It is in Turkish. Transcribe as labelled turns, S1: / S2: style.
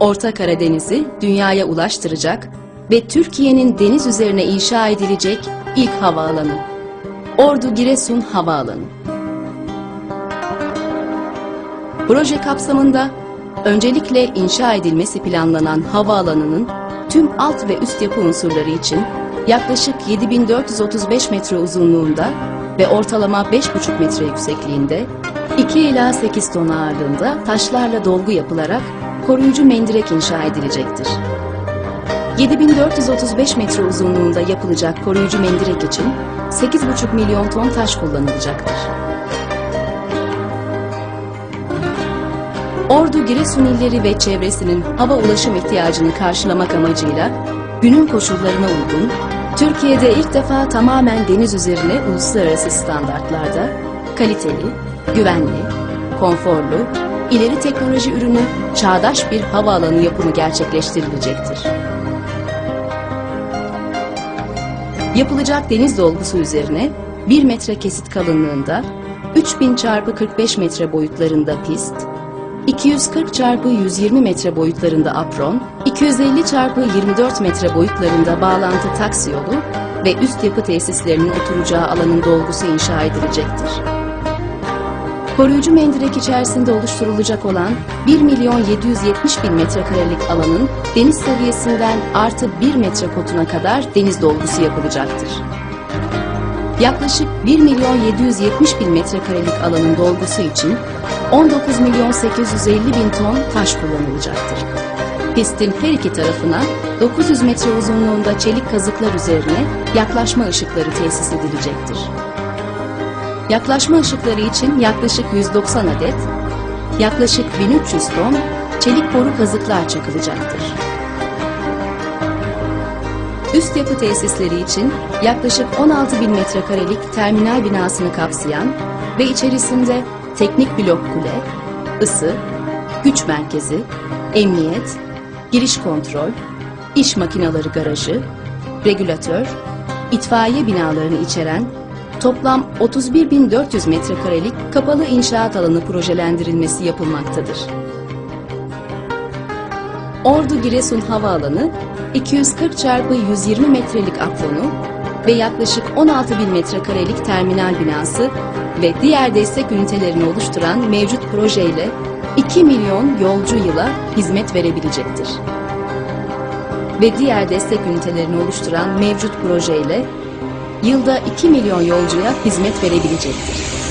S1: Orta Karadeniz'i dünyaya ulaştıracak ve Türkiye'nin deniz üzerine inşa edilecek ilk havaalanı. Ordu Giresun Havaalanı. Proje kapsamında öncelikle inşa edilmesi planlanan havaalanının tüm alt ve üst yapı unsurları için yaklaşık 7435 metre uzunluğunda ve ortalama 5,5 metre yüksekliğinde 2 ila 8 ton ağırlığında taşlarla dolgu yapılarak koruyucu mendirek inşa edilecektir. 7435 metre uzunluğunda yapılacak koruyucu mendirek için 8,5 milyon ton taş kullanılacaktır. Ordu Giresun illeri ve çevresinin hava ulaşım ihtiyacını karşılamak amacıyla günün koşullarına uygun, Türkiye'de ilk defa tamamen deniz üzerine uluslararası standartlarda kaliteli, güvenli, konforlu, ileri teknoloji ürünü çağdaş bir havaalanı yapımı gerçekleştirilecektir. Yapılacak deniz dolgusu üzerine 1 metre kesit kalınlığında 3000 çarpı 45 metre boyutlarında pist, 240 çarpı 120 metre boyutlarında apron, 250 çarpı 24 metre boyutlarında bağlantı taksi yolu ve üst yapı tesislerinin oturacağı alanın dolgusu inşa edilecektir. Koruyucu mendirek içerisinde oluşturulacak olan 1 milyon 770 bin metrekarelik alanın deniz seviyesinden artı 1 metre kotuna kadar deniz dolgusu yapılacaktır. Yaklaşık 1 milyon 770 bin metrekarelik alanın dolgusu için 19 milyon 850 bin ton taş kullanılacaktır. Pistin her iki tarafına 900 metre uzunluğunda çelik kazıklar üzerine yaklaşma ışıkları tesis edilecektir. Yaklaşma ışıkları için yaklaşık 190 adet, yaklaşık 1300 ton çelik boru kazıklar çakılacaktır. Üst yapı tesisleri için yaklaşık 16 bin metrekarelik terminal binasını kapsayan ve içerisinde teknik blok kule, ısı, güç merkezi, emniyet, giriş kontrol, iş makineleri garajı, regülatör, itfaiye binalarını içeren toplam 31.400 metrekarelik kapalı inşaat alanı projelendirilmesi yapılmaktadır. Ordu Giresun Havaalanı 240 çarpı 120 metrelik apronu ve yaklaşık 16 bin metrekarelik terminal binası ve diğer destek ünitelerini oluşturan mevcut projeyle 2 milyon yolcu yıla hizmet verebilecektir. Ve diğer destek ünitelerini oluşturan mevcut projeyle yılda 2 milyon yolcuya hizmet verebilecektir.